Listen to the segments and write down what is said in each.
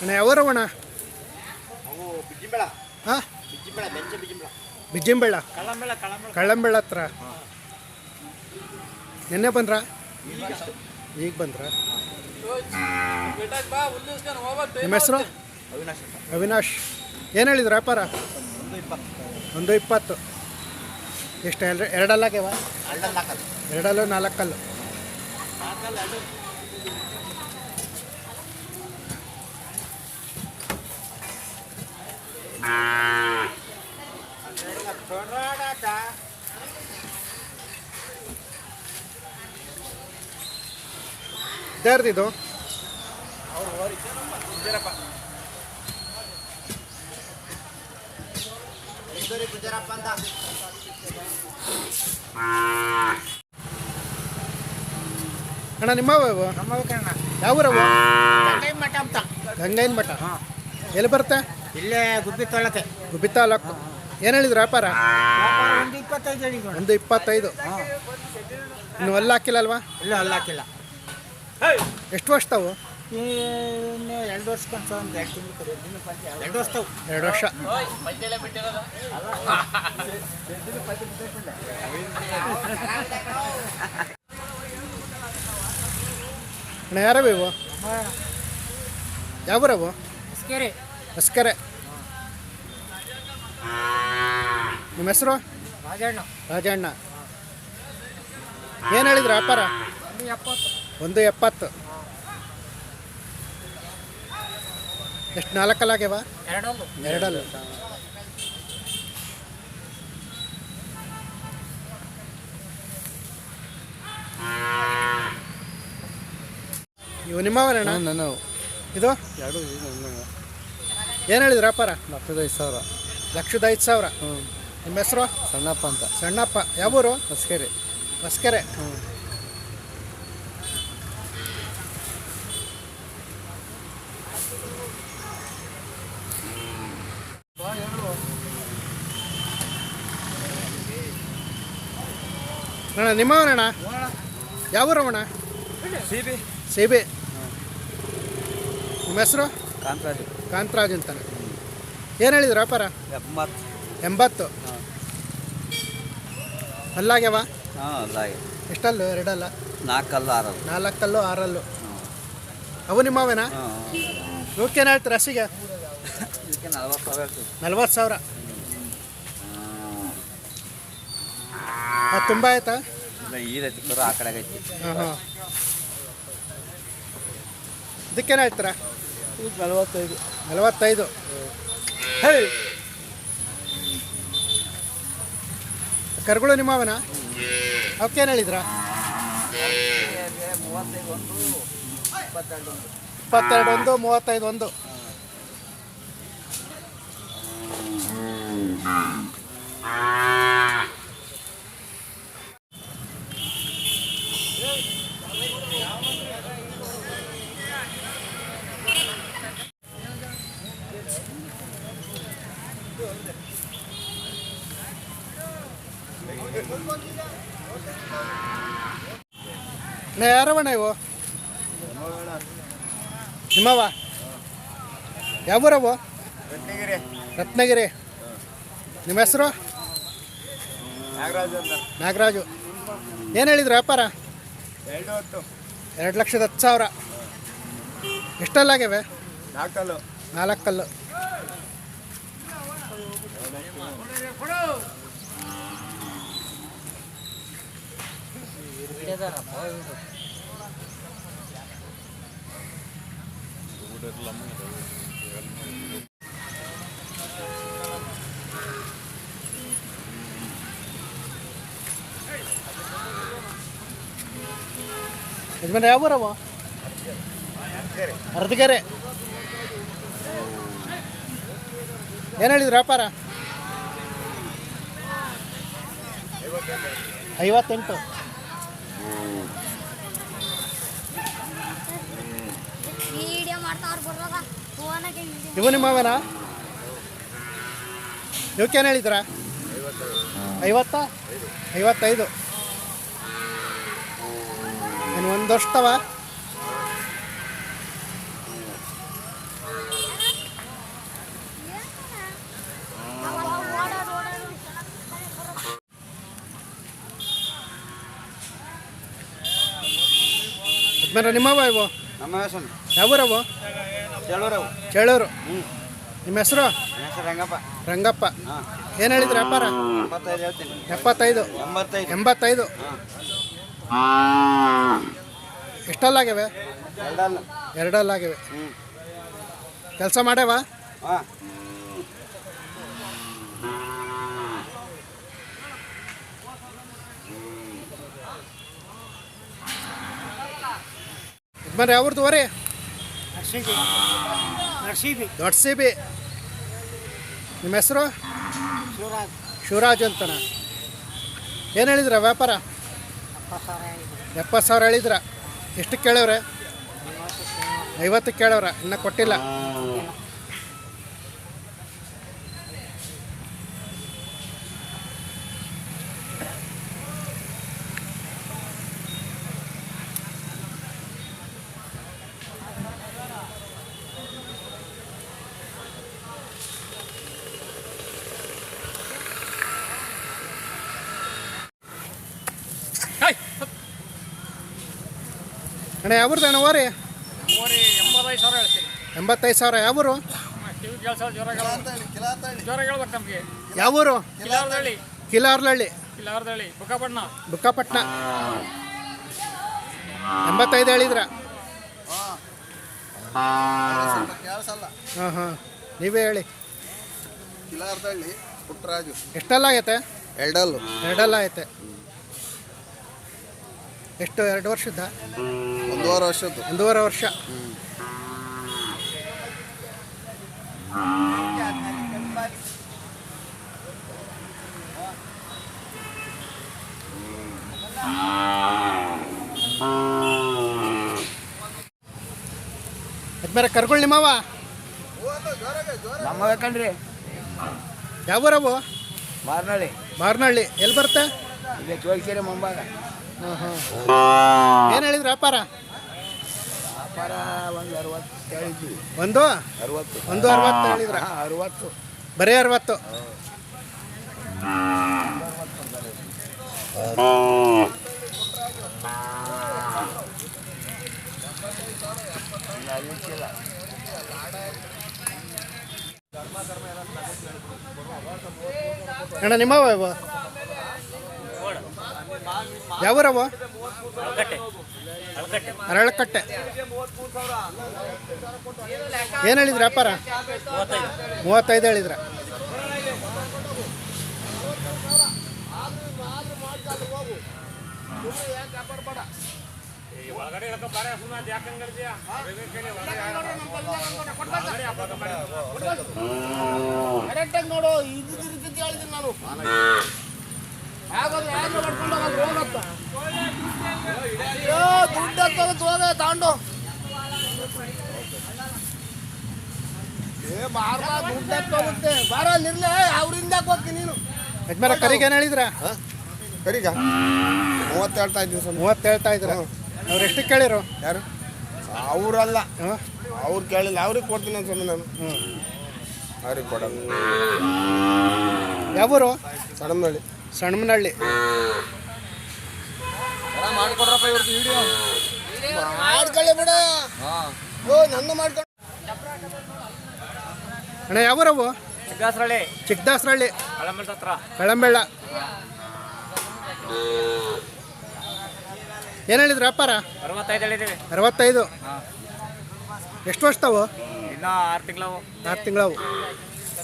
ಅಣ್ಣ? ಯಾವರವಣ ಹಾಂ? ಬಿಜ್ಜಿಂಬೆಳ್ಳ ಕಳ್ಳಂಬೇಳ ಕಳ್ಳಂಬೇಳ ಕಳ್ಳಂಬೆಳ್ಳ ಹತ್ರ. ನಿನ್ನೆ ಬಂದ್ರಾ? ಈಗ. ಬಂದ್ರ? ನಿಮ್ಮ ಹೆಸರು? ಅವಿನಾಶ್ ಏನು ಹೇಳಿದ್ರು ವ್ಯಾಪಾರ? ಒಂದು ಇಪ್ಪತ್ತು. ಎಷ್ಟು ಎರಡು ಎರಡಲ್ಲಾಗ್ಯವ? ಎರಡಲ್ಲೂ ಹಾಕಲ್ಲ ಎರಡಲ್ಲು ನಾಲ್ಕಲ್ಲು ಅಂತ ಅಣ್ಣ ನಿಮ್ಮವ ಯಾವ ನಮ್ಮ ಕಣ್ಣ ಯಾವೂರವು ಗಂಗೈ ಮಠ ಅಂತ. ಗಂಗೈನ ಮಠ. ಎಲ್ಲಿ ಬರುತ್ತೆ? ಇಲ್ಲೇ ಗುಬ್ಬಿ ತೊಳಕೆ ಗುಬ್ಬಿ ತಾಲೂಕು. ಏನು ಹೇಳಿದ್ರು ವ್ಯಾಪಾರ? ಒಂದು ಇಪ್ಪತ್ತೈದು ಇನ್ನು ಒಂದು ಇಪ್ಪತ್ತೈದು. ಇನ್ನು ಅಲ್ಲಿ ಹಾಕಿಲ್ಲಲ್ವಾ? ಇಲ್ಲ ಅಲ್ಲ ಹಾಕಿಲ್ಲ. ಎಷ್ಟು ವರ್ಷ ತಾವು ಇನ್ನು ಎರಡು ವರ್ಷಕ್ಕೊಂದು ಒಂದು ಎರಡು ತಿಂಗಳು ಎರಡು ವರ್ಷ. ತಾವು ಎರಡು ವರ್ಷ ಅಣ್ಣ ಯಾರವ ಇವು? ಯಾವೂರವು ಹೊಸ್ಕೆರೆ ನಿಮ್ಮ ಹೆಸರು? ರಾಜಣ್ಣ. ರಾಜಣ್ಣ. ಏನು ಹೇಳಿದ್ರು ವ್ಯಾಪಾರ? ಒಂದು ಎಪ್ಪತ್ತು. ಎಷ್ಟು ನಾಲ್ಕಲ್ಲಾಗ್ಯವ ಎರಡಲ್ಲ. ಇವು ನಿಮ್ಮವರಣ್ಣ? ನಾನು ಇದು? ಎರಡು ಏನು ಹೇಳಿದ್ರು ವ್ಯಾಪಾರ ಲಕ್ಷದ ಐದು ಸಾವಿರ. ಲಕ್ಷದ ಐದು ಸಾವಿರ? ಹ್ಞೂ ನಿಮ್ಮ ಹೆಸರು? ಸಣ್ಣಪ್ಪ ಅಂತ. ಸಣ್ಣಪ್ಪ. ಯಾವೂರು ಹೊಸ್ಕೆರೆ. ಹೊಸ್ಕೆರೆ. ಹ್ಞೂ ಅಣ್ಣ ನಿಮ್ಮವನಣ್ಣ ಯಾವೂರವಣ್ಣ ಸಿಬಿ ಬಿ. ನಿಮ್ಮ ಹೆಸರು? ಕಾಂತರಾಜು. ಕಾಂತರಾಜ್ ಅಂತಾನೆ. ಏನು ಹೇಳಿದ್ರು ವ್ಯಾಪಾರ? ಎಂಬತ್ತು. ಎಂಬತ್ತು? ಹಾಂ. ಅಲ್ಲಾಗ್ಯವ? ಹಾಂ ಅಲ್ಲಾಗೆ ಎಷ್ಟಲ್ಲು? ಎರಡಲ್ಲ? ನಾಲ್ಕಲ್ಲ ಆರಲ್ಲ. ನಾಲ್ಕಲ್ಲು ಆರಲ್ಲು. ಅವು ನಿಮ್ಮವೇನಾ? ಇವಕ್ಕೇನು ಹೇಳ್ತಾರೆ ಹಸಿಗೆ? ಇದಕ್ಕೆ ನಲ್ವತ್ತು ಸಾವಿರ ನಲ್ವತ್ತು ಸಾವಿರ. ಅದು ತುಂಬ ಆಯ್ತಾ? ಇಲ್ಲ ಈ ರೀತಿ ಕರು ಆ ಕಡೆ ಐತಿ. ಹಾಂ ಹಾಂ. ಇದಕ್ಕೇನು ಹೇಳ್ತೀರಾ? ನಲ್ವತ್ತೈದು. ನಲವತ್ತೈದು ಹೇ! ಕರುಗಳು ನಿಮ್ಮವನ? ಅವಕ್ಕೇನು ಹೇಳಿದ್ರಾ? ಇಪ್ಪತ್ತೆರಡು ಒಂದು ಮೂವತ್ತೈದು ಒಂದು ನಾ ಯಾರವಣ್ಣ ಇವು. ನಿಮ್ಮವ? ಯಾವೂರವು ರತ್ನಗಿರಿ. ರತ್ನಗಿರಿ. ನಿಮ್ಮ ಹೆಸರು? ನಾಗರಾಜ್ ನಾಗರಾಜು. ಏನು ಹೇಳಿದ್ರು ವ್ಯಾಪಾರ? ಎರಡು ಹೊತ್ತು. ಎರಡು ಲಕ್ಷದ ಹತ್ತು ಸಾವಿರ. ಎಷ್ಟಲ್ಲಾಗ್ಯವೆ ನಾಲ್ಕಲ್ಲು. ನಾಲ್ಕಲ್ಲು. ಯಜಮಾನ ಯಾವ ಊರವ ಅರ್ಧಗೆರೆ ಏನು ಹೇಳಿದ್ರು ವ್ಯಾಪಾರ? ಐವತ್ತೆಂಟು. ವಿಡಿಯೋ ನಿಮ್ಮ ಇವು ನಿಮ್ಮವನ? ಇವಕ್ಕೇನು ಹೇಳಿದ್ರ ಐವತ್ತ? ಐವತ್ತೈದು. ಏನು ಒಂದು ಯಜಮಾನ್ರ ನಿಮ್ಮವ ಇವು ನಮ್ಮ ಹೆಸರು ಯಾವೂರವು ಹೇಳೋರವು ಚೇಳೂರು ನಿಮ್ಮ ಹೆಸರು? ರಂಗಪ್ಪ. ರಂಗಪ್ಪ. ಏನು ಹೇಳಿದ್ರಿ ವ್ಯಾಪಾರ? ಎಪ್ಪತ್ತೈದು ಎಂಬತ್ತೈದು. ಎಷ್ಟಲ್ಲಾಗ್ಯವೆ? ಎರಡಲ್ಲ. ಎರಡಲ್ಲಾಗಿವೆ ಕೆಲಸ ಮಾಡ್ಯಾವ? ಹಾಂ ಅವ್ರದ್ದು ನರ್ಸಿಬಿ ದೊಡ್ಡ ಸಿ ಬಿ ನಿಮ್ಮ ಹೆಸರು? ಶಿವರಾಜ್. ಶಿವರಾಜ್ ಅಂತನ. ಏನು ಹೇಳಿದ್ರ ವ್ಯಾಪಾರ? ಎಪ್ಪತ್ತು ಸಾವಿರ ಹೇಳಿದ್ರ. ಎಷ್ಟು ಕೇಳವ್ರೆ? ಐವತ್ತು ಕೇಳವ್ರ ಇನ್ನೂ ಕೊಟ್ಟಿಲ್ಲ. ಅಣ್ಣ ಯಾವ್ರದ್ದು ಅಣ್ಣ ಓರಿ? ಓರಿ ಎಂಬತ್ತೈದು ಸಾವಿರ ಹೇಳ್ತೀನಿ ಎಂಬತ್ತೈದು ಸಾವಿರ ಯಾವೂರು? ಕಿವಿ ಕೆಲಸ ಜ್ವರ ಜ್ವರ ಹೇಳ್ಬೇಕು ನಮಗೆ. ಯಾವೂರು? ಕಿಲಾರದಳ್ಳಿ ಕಿಲಾರ್ಲಹಳ್ಳಿ ಕಿಲಾರದಳ್ಳಿ ಬುಕ್ಕಪಟ್ಟಣ ಬುಕ್ಕಾಪಟ್ನ. ಎಂಬತ್ತೈದು ಹೇಳಿದ್ರ? ಹಾಂ. ಹಾಂ ನೀವೇ ಹೇಳಿ. ಕಿಲಾರ್ದಳ್ಳಿ ಪುಟ್ಟರಾಜು. ಎಷ್ಟೆಲ್ಲ ಆಗೈತೆ? ಎರಡಲ್ಲು. ಎರಡಲ್ಲ ಐತೆ ಎಷ್ಟು ಎರಡು ವರ್ಷದ ಒಂದೂವರೆ ವರ್ಷದ್ದು. ಒಂದೂವರೆ ವರ್ಷ. ಅದ್ಮೇಲೆ ಕರ್ಕೊಳ್ಳಿ ನಿಮ್ಮವ ನಮ್ಮ ಕಣ್ರಿ ಯಾವೂರವು ಮಾರ್ನಳ್ಳಿ. ಮಾರ್ನಹಳ್ಳಿ ಎಲ್ಲಿ ಬರುತ್ತೆ? ಇಲ್ಲೇ ಚೋಳ್ಕೆರೆ ಮುಂಭಾಗ. ಏನು ಹೇಳಿದ್ರು ವ್ಯಾಪಾರ? ವ್ಯಾಪಾರ ಒಂದು ಅರವತ್ತು ಹೇಳಿದ್ವಿ. ಒಂದು? ಅರವತ್ತು. ಒಂದು ಅರವತ್ತು ಹೇಳಿದ್ರ? ಅರವತ್ತು. ಬರೀ ಅರವತ್ತು. ಅಣ್ಣ ನಿಮ್ಮವ ಇವು? ಯಾವೂರವು ಅರಳಕಟ್ಟೆ. ಏನು ಹೇಳಿದ್ರ ವ್ಯಾಪಾರ? ಮೂವತ್ತೈದು. ಹೇಳಿದ್ರ. ಕರೆಕ್ಟಾಗಿ ನೋಡು ನಾನು. ದುಡ್ಡು ತಾಂಡು. ಏ ಬಾರ ದುಡ್ಡು ಬಾರ ಅವ್ರಿಂದ ಹೋಗ್ತೀನಿ ನೀನು. ಕರಿಗೆ ಏನು ಹೇಳಿದ್ರ? ಕರಿಗ? ಮೂವತ್ತು ಹೇಳ್ತಾ ಇದ್ದೀವಿ ಮೂವತ್ತು ಹೇಳ್ತಾ ಇದ್ರ ಅವ್ರು ಎಷ್ಟು ಕೇಳಿರು? ಯಾರು? ಅವರಲ್ಲ. ಹಾಂ? ಅವ್ರು ಕೇಳಿಲ್ಲ. ಅವ್ರಿಗೆ ಕೊಡ್ತೀನಿ ಸ್ವಾಮಿ ನಾನು. ಹ್ಞೂ ಅವ್ರಿಗೆ ಕೊಡಲ್ಲ. ಯಾವೂರು? ಸಣ್ಣನಳ್ಳಿ ಸಣ್ಣಮನಹಳ್ಳಿ. ಮಾಡಿಕೊಡ್ರಪ್ಪ ಇವ್ರದ್ದು ವಿಡಿಯೋ ಮಾಡ್ಕೊಳ್ಳಿ ಬಿಡ. ಓ ನನ್ನ ಮಾಡ್ಕೊಂಡು ಅಣ್ಣ ಯಾವೂರವು ಚಿಕ್ಕದಾಸರಳ್ಳಿ ಚಿಕ್ಕದಾಸರಹಳ್ಳಿ ಹಳಂಬಲ್ ಹತ್ರ. ಕಳಂಬೆಳ್ಳ. ಏನು ಹೇಳಿದ್ರು ವ್ಯಾಪಾರ? ಅರವತ್ತೈದು ಹೇಳಿದ್ದೀವಿ ಅರವತ್ತೈದು. ಎಷ್ಟು ವರ್ಷದವು? ಇನ್ನೂ ಆರು ತಿಂಗಳವು. ಆರು ತಿಂಗಳವು.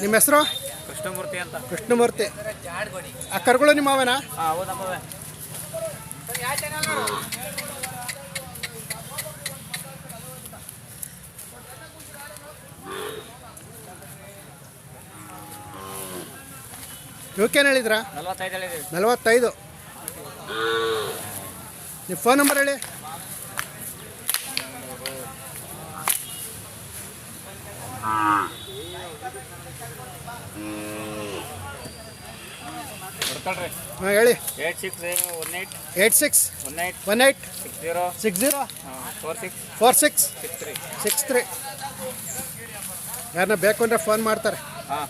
ನಿಮ್ಮ ಹೆಸರು? ಕೃಷ್ಣಮೂರ್ತಿ ಅಂತ. ಕೃಷ್ಣಮೂರ್ತಿ. ಆ ಕರ್ಗಳು ನಿಮ್ಮ ಅವನ ಹಾಂ ಇವಕ್ಕೇನು ಹೇಳಿದ್ರ? ನಲ್ವತ್ತೈದು ನಿಮ್ಮ ಫೋನ್ ನಂಬರ್ ಹೇಳಿ. ಬರ್ಕೊಳ್ರಿ ಹಾಂ ಹೇಳಿ. Eight six one six. One six zero. Six zero. Four six. Four six. Six three. Six three. ಯಾರನ್ನ ಬೇಕು ಅಂದರೆ ಫೋನ್ ಮಾಡ್ತಾರೆ. ಹಾಂ.